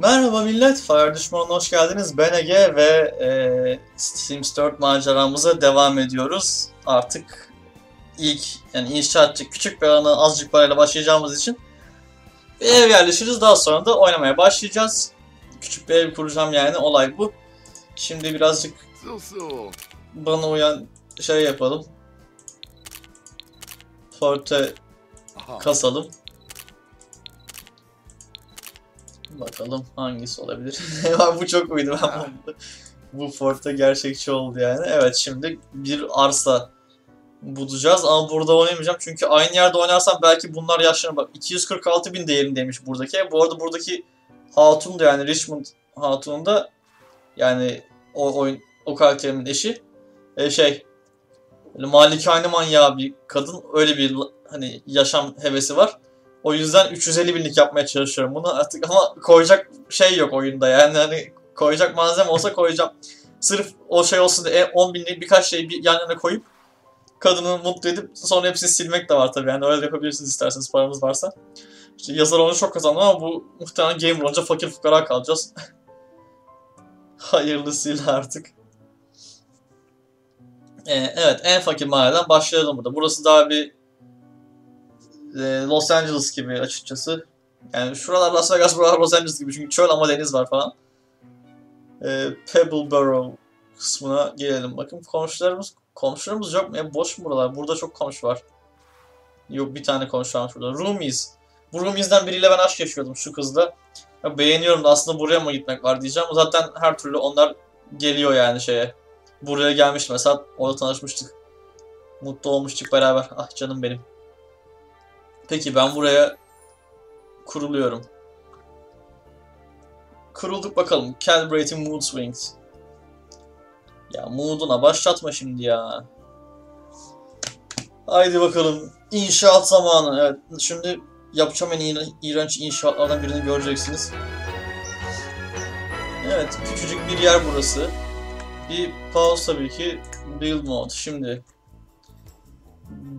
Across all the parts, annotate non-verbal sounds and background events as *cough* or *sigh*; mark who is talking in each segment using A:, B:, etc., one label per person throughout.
A: Merhaba millet, Fire Düşmanı'na hoş geldiniz. Ben Ege ve e, Sims 4 maceramıza devam ediyoruz. Artık ilk yani inşaatçı küçük bir alana azıcık parayla başlayacağımız için bir ev yerleşiriz. Daha sonra da oynamaya başlayacağız. Küçük bir ev kuracağım yani olay bu. Şimdi birazcık bana uyan şey yapalım. Forte kasalım. Bakalım hangisi olabilir. *laughs* bu çok uydu ben bunu. Bu Forte gerçekçi oldu yani. Evet şimdi bir arsa bulacağız ama burada oynamayacağım çünkü aynı yerde oynarsam belki bunlar yaşlanır. Bak 246 bin değerindeymiş buradaki. Bu arada buradaki Hatun da yani Richmond Hatun'un da yani o oyun o karakterimin eşi e, şey malikane manyağı bir kadın öyle bir hani yaşam hevesi var. O yüzden 350 binlik yapmaya çalışıyorum bunu artık ama koyacak şey yok oyunda yani hani koyacak malzeme olsa koyacağım. Sırf o şey olsun diye 10 binlik birkaç şeyi bir yan yana koyup kadını mutlu edip sonra hepsini silmek de var tabii yani öyle yapabilirsiniz isterseniz paranız varsa. İşte yazar onu çok kazandı ama bu muhtemelen gamer olunca fakir fukara kalacağız. *laughs* Hayırlısıyla artık. Ee, evet en fakir mahalleden başlayalım burada. Burası daha bir e, Los Angeles gibi açıkçası. Yani şuralar Las Vegas, buralar Los Angeles gibi çünkü çöl ama deniz var falan. Ee, Pebbleboro kısmına gelelim. Bakın komşularımız, komşularımız yok mu? Ya boş mu buralar? Burada çok komşu var. Yok bir tane komşu varmış burada. Roomies. Bu Roomies'den biriyle ben aşk yaşıyordum şu kızla. Ya beğeniyorum da aslında buraya mı gitmek var diyeceğim. Zaten her türlü onlar geliyor yani şeye. Buraya gelmişti mesela. Orada tanışmıştık. Mutlu olmuştuk beraber. Ah canım benim. Peki ben buraya kuruluyorum. Kurulduk bakalım. Calibrating mood swings. Ya mood'una başlatma şimdi ya. Haydi bakalım. İnşaat zamanı. Evet. Şimdi yapacağım en iğren- iğrenç inşaatlardan birini göreceksiniz. Evet. Küçücük bir yer burası. Bir pause tabii ki. Build mode. Şimdi.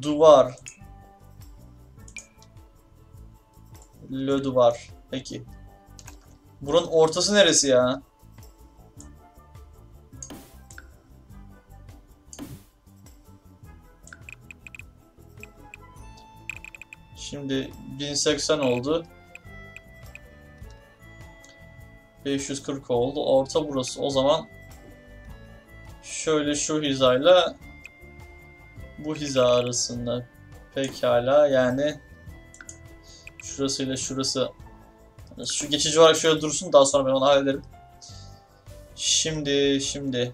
A: Duvar. Le duvar. Peki. Buranın ortası neresi ya? Şimdi 1080 oldu. 540 oldu. Orta burası. O zaman şöyle şu hizayla bu hiza arasında pekala yani şurasıyla şurası şu geçici olarak şöyle dursun daha sonra ben onu hallederim. Şimdi şimdi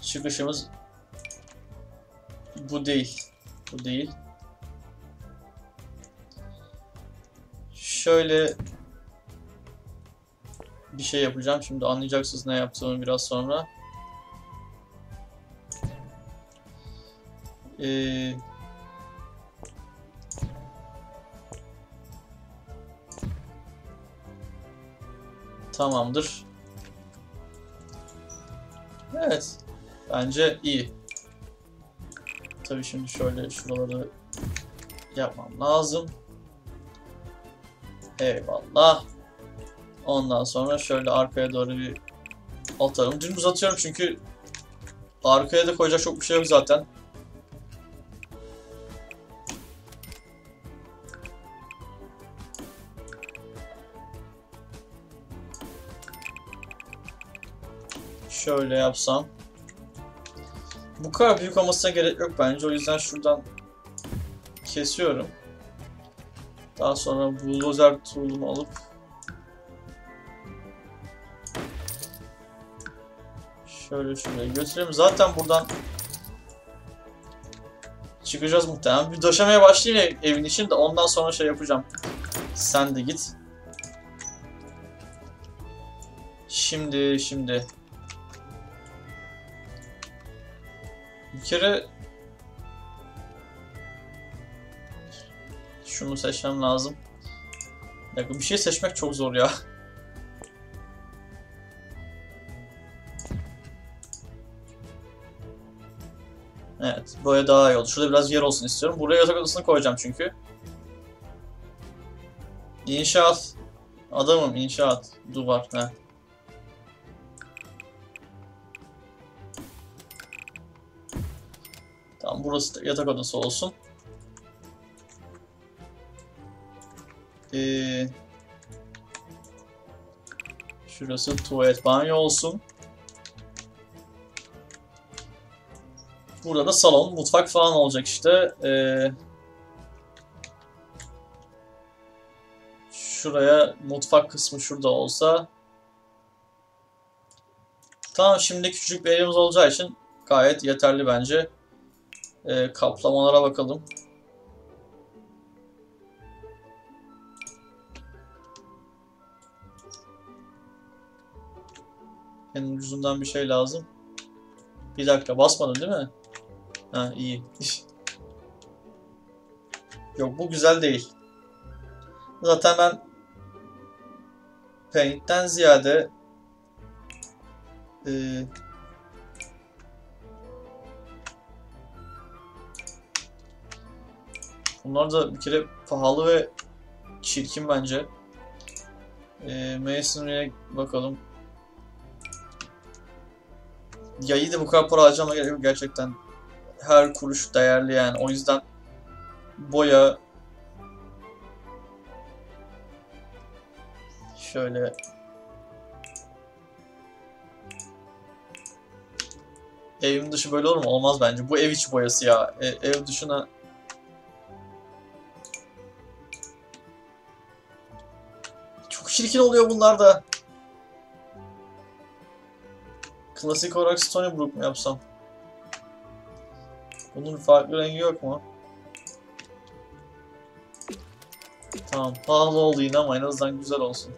A: çıkışımız bu değil. Bu değil. Şöyle bir şey yapacağım. Şimdi anlayacaksınız ne yaptığımı biraz sonra. Ee, tamamdır. Evet. Bence iyi. Tabii şimdi şöyle şuraları yapmam lazım. Eyvallah. Ondan sonra şöyle arkaya doğru bir atarım. Dümdüz atıyorum çünkü arkaya da koyacak çok bir şey yok zaten. Şöyle yapsam. Bu kadar büyük olmasına gerek yok bence. O yüzden şuradan kesiyorum. Daha sonra bulldozer tool'umu alıp şöyle şuraya götüreyim. Zaten buradan çıkacağız muhtemelen. Bir döşemeye başlayayım ev- evin için de ondan sonra şey yapacağım. Sen de git. Şimdi şimdi bir kere şunu seçmem lazım. Bir bir şey seçmek çok zor ya. *laughs* Evet, böyle daha iyi oldu. Şurada biraz yer olsun istiyorum. Buraya yatak odasını koyacağım çünkü. İnşaat Adamım inşaat. Duvar. Heh. Burası yatak odası olsun. Ee, şurası tuvalet banyo olsun. Burada da salon, mutfak falan olacak işte. Ee, şuraya mutfak kısmı şurada olsa. Tamam şimdi küçük bir evimiz olacağı için gayet yeterli bence. Ee, kaplamalara bakalım. En ucuzundan bir şey lazım. Bir dakika basmadın değil mi? Ha iyi. *laughs* Yok bu güzel değil. Zaten ben Paint'ten ziyade e, bunlar da bir kere pahalı ve çirkin bence. E, Masonry'e bakalım. Yayı da bu kadar para harcama gerek yok gerçekten. Her kuruş değerli yani. O yüzden boya şöyle evin dışı böyle olur mu? Olmaz bence. Bu ev içi boyası ya. E, ev dışına çirkin oluyor bunlar da. Klasik olarak Stony Brook mu yapsam? Bunun farklı rengi yok mu? Tamam pahalı oldu yine ama en azından güzel olsun.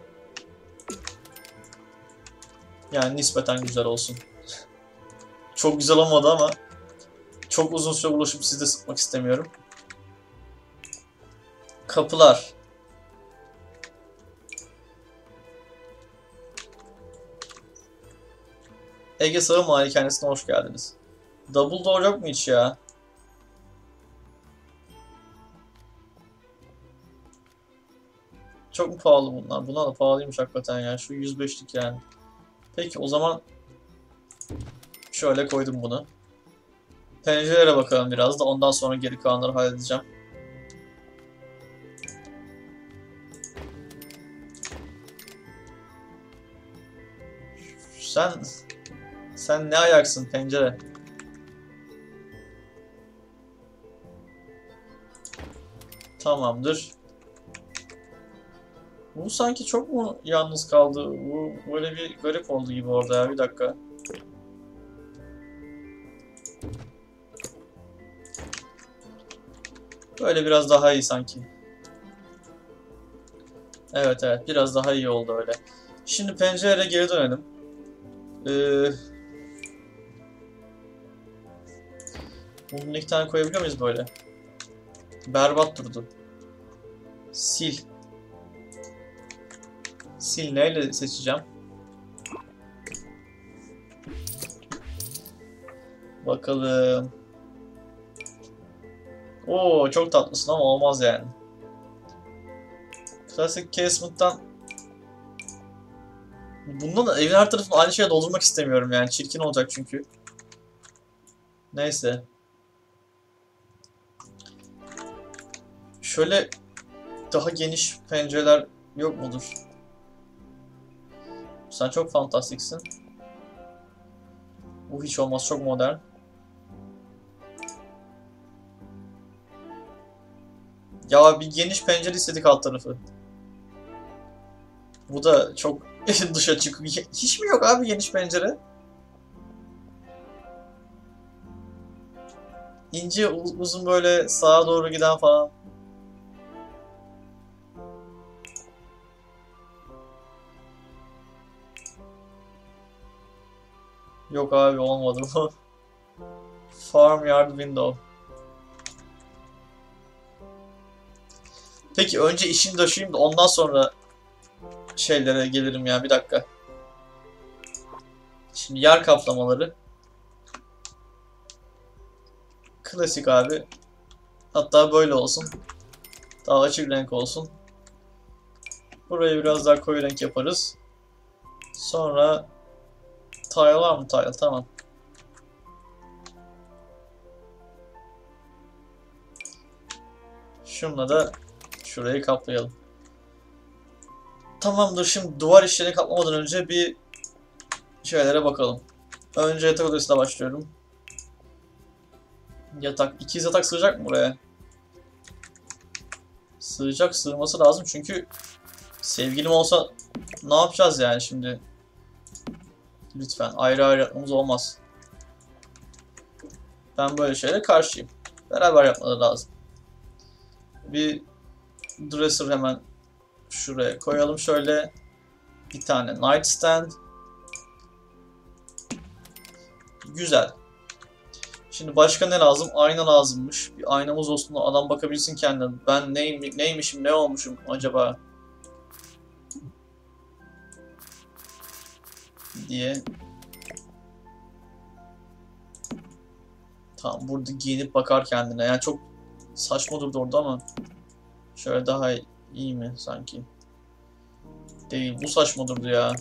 A: Yani nispeten güzel olsun. *laughs* çok güzel olmadı ama çok uzun süre ulaşıp sizi de sıkmak istemiyorum. Kapılar. Ege Sarı Malikanesi'ne hoş geldiniz. Double door yok mu hiç ya? Çok mu pahalı bunlar? Bunlar da pahalıymış hakikaten ya. Şu 105'lik yani. Peki o zaman şöyle koydum bunu. Pencerelere bakalım biraz da ondan sonra geri kalanları halledeceğim. Sen sen ne ayaksın pencere? Tamamdır. Bu sanki çok mu yalnız kaldı? Bu böyle bir garip oldu gibi orada ya. Bir dakika. Böyle biraz daha iyi sanki. Evet evet biraz daha iyi oldu öyle. Şimdi pencereye geri dönelim. Ee, bunun iki tane koyabiliyor muyuz böyle? Berbat durdu. Sil. Sil neyle seçeceğim? Bakalım. Oo çok tatlısın ama olmaz yani. Klasik casement'tan Bundan da evin her tarafını aynı şeye doldurmak istemiyorum yani. Çirkin olacak çünkü. Neyse. Şöyle daha geniş pencereler yok mudur? Sen çok fantastiksin. Bu hiç olmaz çok modern. Ya bir geniş pencere istedik alt tarafı. Bu da çok *laughs* dışa çıkıyor. Hiç mi yok abi geniş pencere? İnce uzun böyle sağa doğru giden falan. Yok abi olmadı bu. Farmyard window. Peki önce işini taşıyayım da ondan sonra şeylere gelirim ya bir dakika. Şimdi yer kaplamaları. Klasik abi. Hatta böyle olsun. Daha açık renk olsun. Burayı biraz daha koyu renk yaparız. Sonra tile var mı tile? Tamam. Şunla da şurayı kaplayalım. Tamamdır şimdi duvar işlerini kaplamadan önce bir şeylere bakalım. Önce yatak odasına başlıyorum. Yatak. İkiz yatak sığacak mı buraya? Sığacak sığması lazım çünkü sevgilim olsa ne yapacağız yani şimdi? Lütfen ayrı ayrı yapmamız olmaz. Ben böyle şeylere karşıyım. Beraber yapmaları lazım. Bir dresser hemen şuraya koyalım şöyle. Bir tane nightstand. Güzel. Şimdi başka ne lazım? Ayna lazımmış. Bir aynamız olsun adam bakabilsin kendine. Ben neyim, neymişim, ne olmuşum acaba? Diye. Tamam burada giyinip bakar kendine. Yani çok saçma durdu orada ama şöyle daha iyi mi sanki? Değil. Bu saçma durdu ya.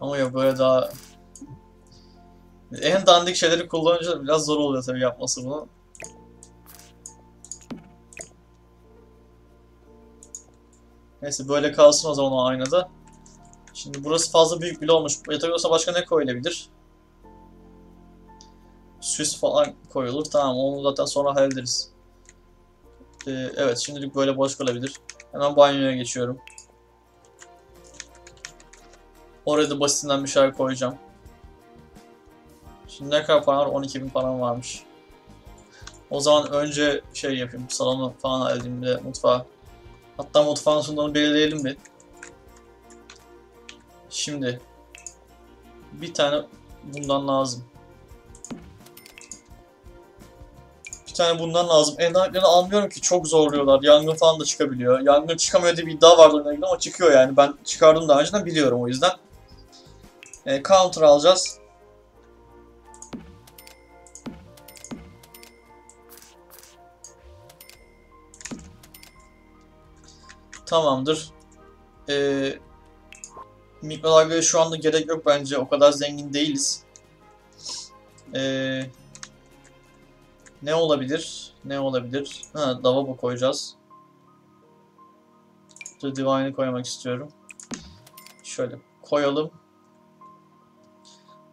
A: Ama ya böyle daha en dandik şeyleri kullanınca biraz zor oluyor tabii yapması bunu. Neyse böyle kalsın o zaman o aynada. Şimdi burası fazla büyük bile olmuş. Yatak olsa başka ne koyulabilir? Süs falan koyulur. Tamam onu zaten sonra hallederiz. Ee, evet şimdilik böyle boş kalabilir. Hemen banyoya geçiyorum. Oraya da basitinden bir şeyler koyacağım. Şimdi ne kadar param var? 12 bin param varmış. O zaman önce şey yapayım. Salonu falan halledeyim bir de mutfağı. Hatta mutfağın sunumunu belirleyelim bir. Şimdi bir tane bundan lazım. Bir tane bundan lazım. Enderliklerini almıyorum ki çok zorluyorlar. Yangın falan da çıkabiliyor. Yangın çıkamıyor diye bir iddia vardı ama çıkıyor yani. Ben çıkardım daha önceden biliyorum o yüzden. E, counter alacağız. Tamamdır. Ee, mikrodalgaya şu anda gerek yok bence. O kadar zengin değiliz. Ee, ne olabilir? Ne olabilir? Ha, lavabo koyacağız. The Divine'ı koymak istiyorum. Şöyle koyalım.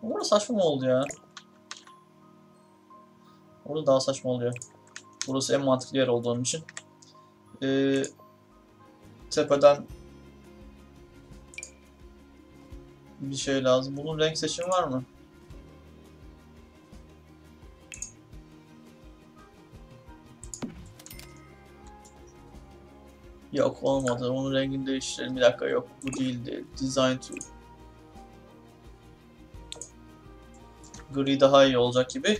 A: Orada saçma mı oldu ya? Orada daha saçma oluyor. Burası en mantıklı yer olduğum için. Ee, tepeden bir şey lazım. Bunun renk seçimi var mı? Yok olmadı. Onun rengini değiştirelim. Bir dakika yok. Bu değildi. Design to. Gri daha iyi olacak gibi.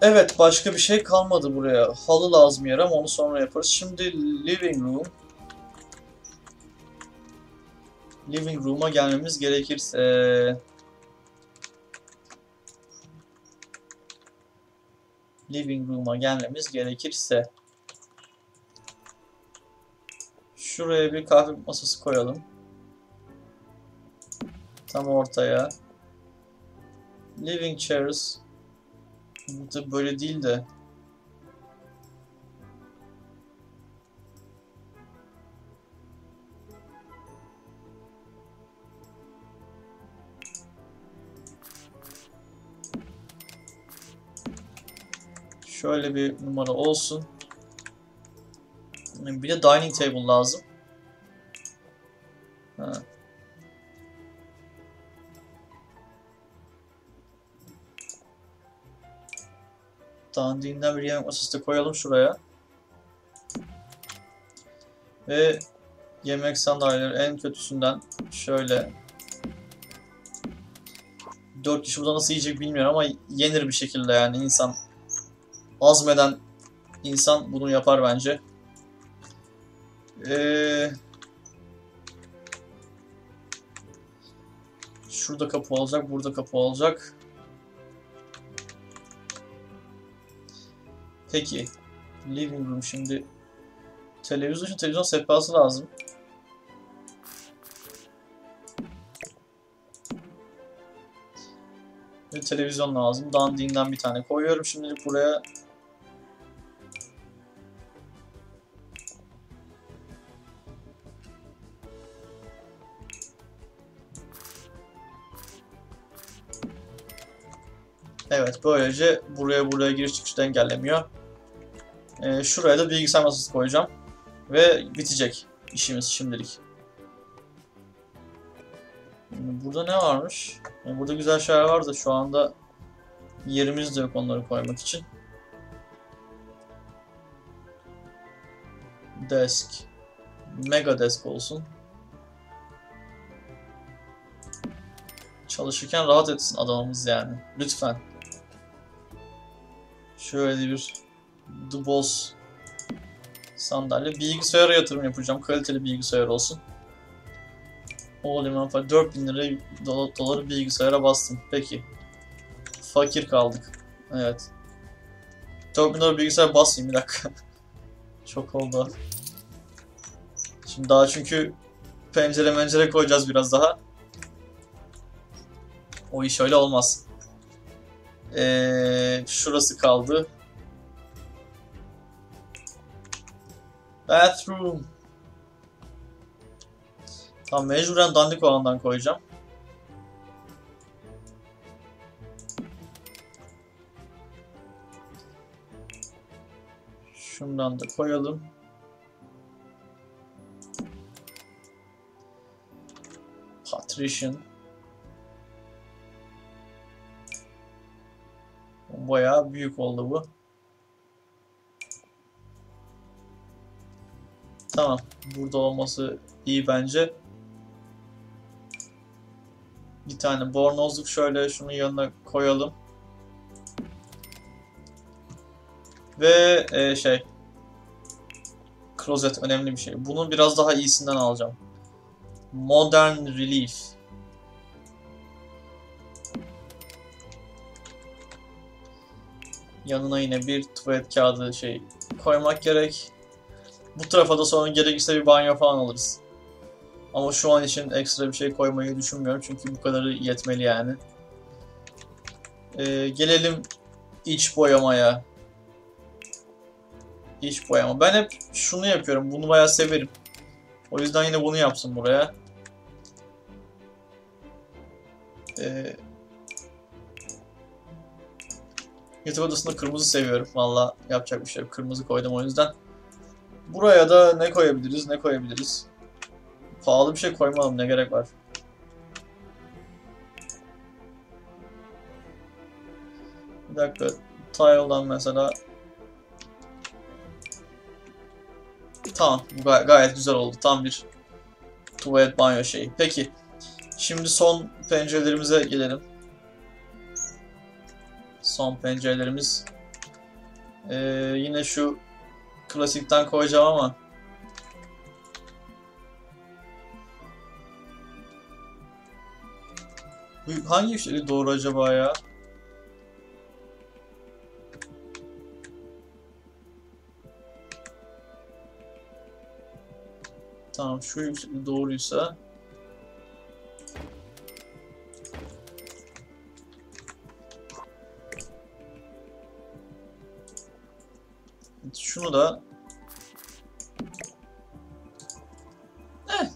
A: Evet başka bir şey kalmadı buraya. Halı lazım yer ama onu sonra yaparız. Şimdi living room. Living room'a gelmemiz gerekirse... Living room'a gelmemiz gerekirse... Şuraya bir kahve masası koyalım. Tam ortaya. Living chairs. Burada böyle değil de. Şöyle bir numara olsun. Bir de dining table lazım. Ha. Dandiğinden bir yemek masası da koyalım şuraya. Ve yemek sandalyeleri en kötüsünden şöyle 4 kişi burada nasıl yiyecek bilmiyorum ama yenir bir şekilde yani insan azmeden insan bunu yapar bence. Ee, şurada kapı olacak, burada kapı olacak. Peki. Living room şimdi. Televizyon için televizyon sehpası lazım. Bir televizyon lazım. Dandiğinden bir tane koyuyorum. Şimdilik buraya Evet böylece buraya buraya giriş çıkışı da engellemiyor. Ee, şuraya da bilgisayar masası koyacağım. Ve bitecek işimiz şimdilik. Burada ne varmış? Yani burada güzel şeyler var da şu anda yerimiz de yok onları koymak için. Desk. Mega desk olsun. Çalışırken rahat etsin adamımız yani. Lütfen. Şöyle bir The Boss sandalye. Bilgisayara yatırım yapacağım. Kaliteli bilgisayar olsun. O liman falan 4000 lira dolar, doları bilgisayara bastım. Peki. Fakir kaldık. Evet. 4000 dolar bilgisayar basayım bir dakika. *laughs* Çok oldu. Şimdi daha çünkü pencere mencere koyacağız biraz daha. O iş öyle olmaz. Ee, şurası kaldı. Bathroom. Tamam mecburen dandik olandan koyacağım. Şundan da koyalım. Patrician. Bayağı büyük oldu bu. Tamam. Burada olması iyi bence. Bir tane bornozluk şöyle şunun yanına koyalım. Ve e, şey klozet önemli bir şey. Bunu biraz daha iyisinden alacağım. Modern Relief. Yanına yine bir tuvalet kağıdı şey koymak gerek. Bu tarafa da sonra gerekirse bir banyo falan alırız. Ama şu an için ekstra bir şey koymayı düşünmüyorum çünkü bu kadarı yetmeli yani. Ee, gelelim iç boyamaya. İç boyama. Ben hep şunu yapıyorum. Bunu bayağı severim. O yüzden yine bunu yapsın buraya. Ee, yatak odasında kırmızı seviyorum. Valla yapacak bir şey yok. Kırmızı koydum o yüzden. Buraya da ne koyabiliriz, ne koyabiliriz? Pahalı bir şey koymalım, ne gerek var? Bir dakika, tile'dan mesela... Tamam, gay gayet güzel oldu. Tam bir tuvalet banyo şeyi. Peki, şimdi son pencerelerimize gelelim. Son pencerelerimiz. Ee, yine şu klasikten koyacağım ama hangi işleri doğru acaba ya? Tamam şu yükseklik doğruysa Şunu da eh,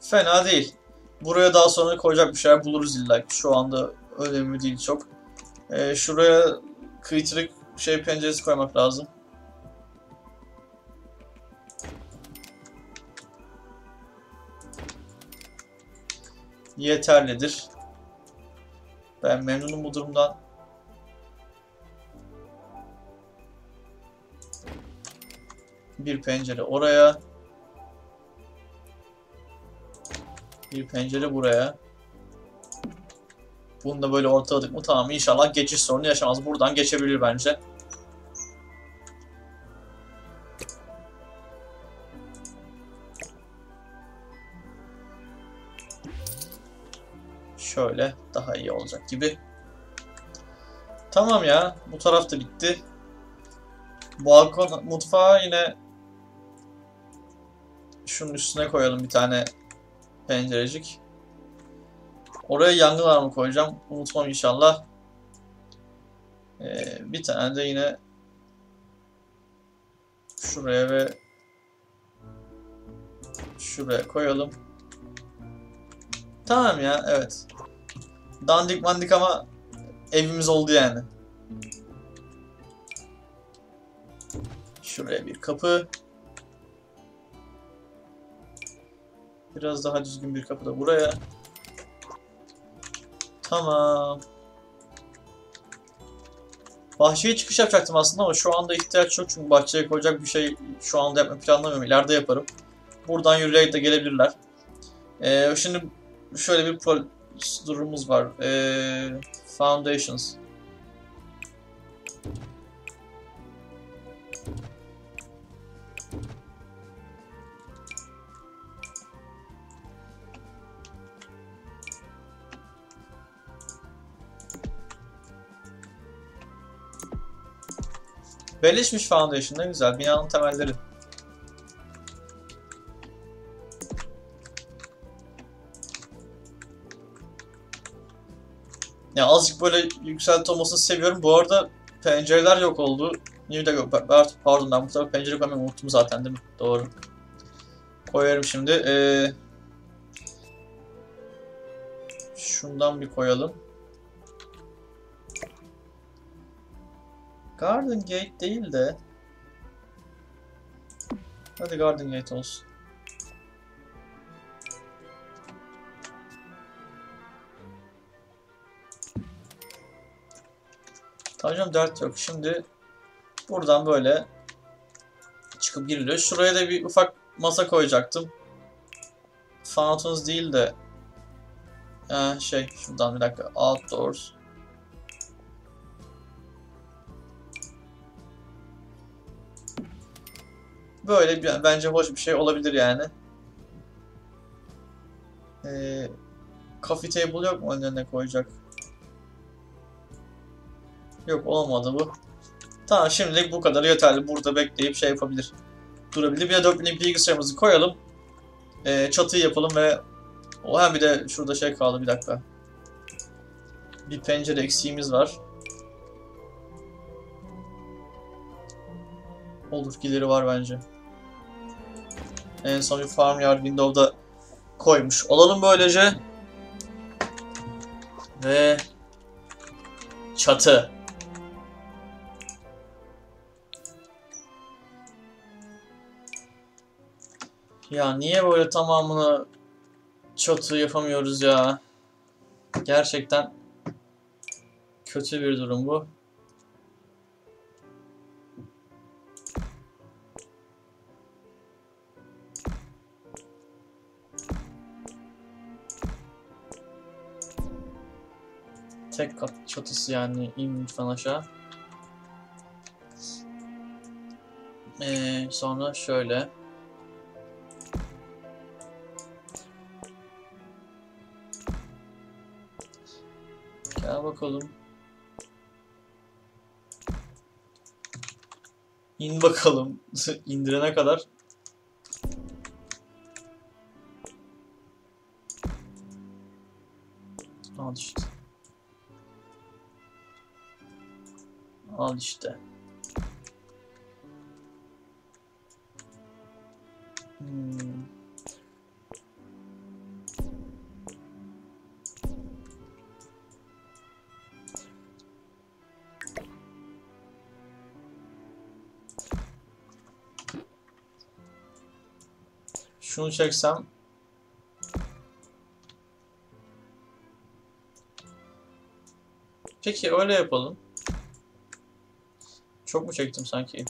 A: fena değil. Buraya daha sonra koyacak bir şeyler buluruz illa ki. Şu anda önemli değil çok. Ee, şuraya kıytırık şey penceresi koymak lazım. Yeterlidir. Ben memnunum bu durumdan. Bir pencere oraya. Bir pencere buraya. Bunu da böyle ortaladık mı tamam inşallah geçiş sorunu yaşamaz. Buradan geçebilir bence. Şöyle daha iyi olacak gibi. Tamam ya bu taraf da bitti. balkon mutfağı yine şunun üstüne koyalım bir tane pencerecik. Oraya yangın alarmı koyacağım. Unutmam inşallah. Ee, bir tane de yine şuraya ve şuraya koyalım. Tamam ya evet. Dandik mandik ama evimiz oldu yani. Şuraya bir kapı. Biraz daha düzgün bir kapı da buraya. Tamam. Bahçeye çıkış yapacaktım aslında ama şu anda ihtiyaç yok çünkü bahçeye koyacak bir şey şu anda yapmayı planlamıyorum. İleride yaparım. Buradan yürüyerek de gelebilirler. Ee, şimdi şöyle bir durumumuz var. Ee, foundations. Belleşmiş Foundation ne güzel. Binanın temelleri. Ya azıcık böyle yükselti olmasını seviyorum. Bu arada pencereler yok oldu. Niye de? Pardon ben bu tarafa pencere koymayı unuttum zaten değil mi? Doğru. Koyarım şimdi. Ee, şundan bir koyalım. Garden Gate değil de Hadi Garden Gate olsun. Tamam dert yok. Şimdi buradan böyle çıkıp giriliyor. Şuraya da bir ufak masa koyacaktım. Fountains değil de ee, şey şuradan bir dakika outdoors Böyle bir, bence hoş bir şey olabilir yani. Ee, coffee table yok mu önüne koyacak? Yok olmadı bu. Tamam şimdilik bu kadar yeterli. Burada bekleyip şey yapabilir. Durabilir. Bir de 4000 bilgisayarımızı koyalım. Ee, çatıyı yapalım ve o hem bir de şurada şey kaldı bir dakika. Bir pencere eksiğimiz var. Olur geliri var bence. En son bir farmyard window'da koymuş olalım böylece. Ve çatı. Ya niye böyle tamamını çatı yapamıyoruz ya? Gerçekten kötü bir durum bu. Tek kat çatısı yani in lütfen aşağı. Ee, sonra şöyle. Gel bakalım. İn bakalım. *laughs* indirene kadar. Al işte. Hmm. Şunu çeksem Peki öyle yapalım. Çok mu çektim sanki?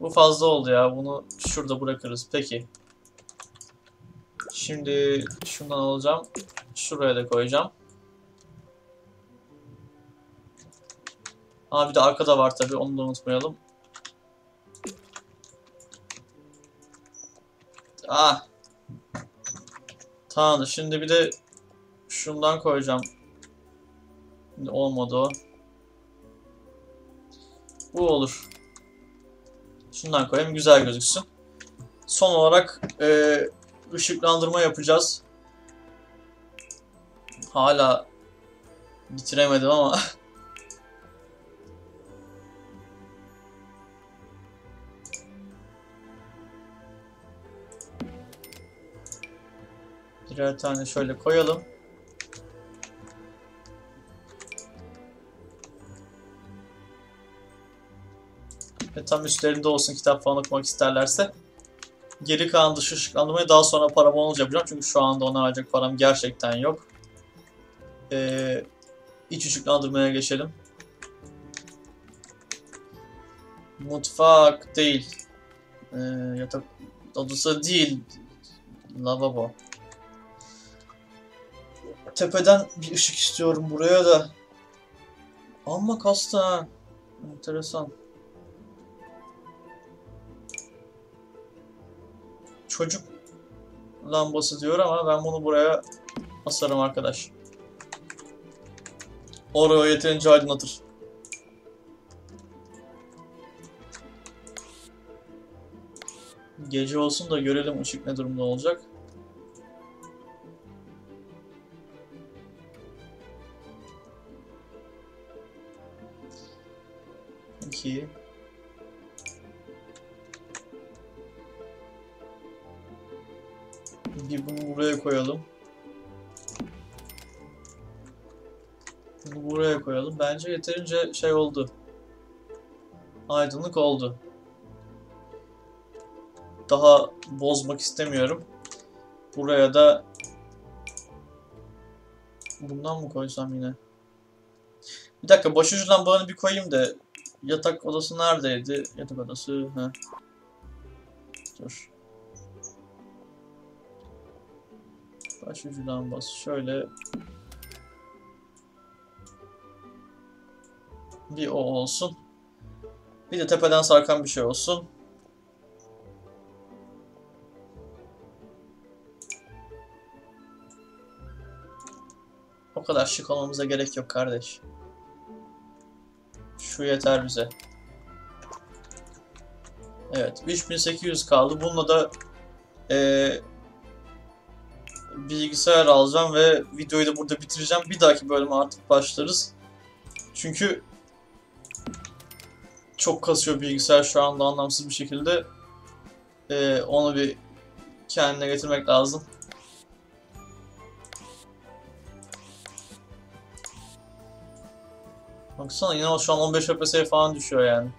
A: Bu fazla oldu ya. Bunu şurada bırakırız. Peki. Şimdi şundan alacağım. Şuraya da koyacağım. Aa bir de arkada var tabi. Onu da unutmayalım. Ah Tamamdır. Şimdi bir de şundan koyacağım. Şimdi olmadı o. Bu olur. Şundan koyayım güzel gözüksün. Son olarak e, ışıklandırma yapacağız. Hala bitiremedim ama *laughs* birer tane şöyle koyalım. Ve tam üstlerinde olsun kitap falan okumak isterlerse. Geri kalan dış ışıklandırmayı daha sonra param olunca yapacağım. Çünkü şu anda ona verecek param gerçekten yok. Ee, iç ışıklandırmaya geçelim. Mutfak değil. Ee, yatak odası değil. Lavabo. Tepeden bir ışık istiyorum buraya da. Amma kastı ha. Enteresan. Çocuk lambası diyor ama ben bunu buraya asarım arkadaş. Oraya yeterince aydınlatır. Gece olsun da görelim ışık ne durumda olacak. Koyalım. Bunu buraya koyalım. Bence yeterince şey oldu. Aydınlık oldu. Daha bozmak istemiyorum. Buraya da bundan mı koysam yine? Bir dakika başucu lambalarını bir koyayım da yatak odası neredeydi? Yatak odası. He. Dur. Başucu lambası şöyle bir o olsun. Bir de tepeden sarkan bir şey olsun. O kadar şık olmamıza gerek yok kardeş. Şu yeter bize. Evet 3800 kaldı. Bununla da ee, bilgisayar alacağım ve videoyu da burada bitireceğim. Bir dahaki bölüme artık başlarız. Çünkü çok kasıyor bilgisayar şu anda anlamsız bir şekilde. Ee, onu bir kendine getirmek lazım. Baksana yine şu an 15 FPS'ye falan düşüyor yani.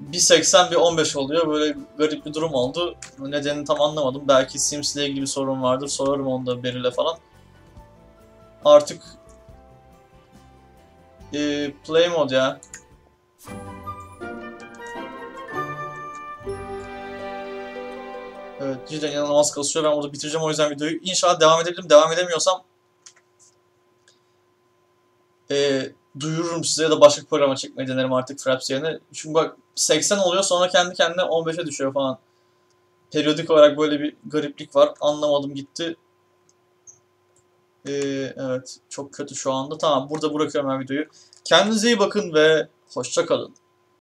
A: Bir 80 bir 15 oluyor. Böyle garip bir durum oldu. Nedenini tam anlamadım. Belki Sims ile ilgili bir sorun vardır. Sorarım onu da Beril'e falan. Artık e, play mode ya. Evet cidden inanılmaz kasıyor. Ben burada bitireceğim o yüzden videoyu. İnşallah devam edebilirim. Devam edemiyorsam e, duyururum size ya da başka programa çekmeyi denerim artık Fraps yerine. Çünkü bak 80 oluyor sonra kendi kendine 15'e düşüyor falan. Periyodik olarak böyle bir gariplik var. Anlamadım gitti. Ee, evet çok kötü şu anda. Tamam burada bırakıyorum ben videoyu. Kendinize iyi bakın ve hoşça kalın.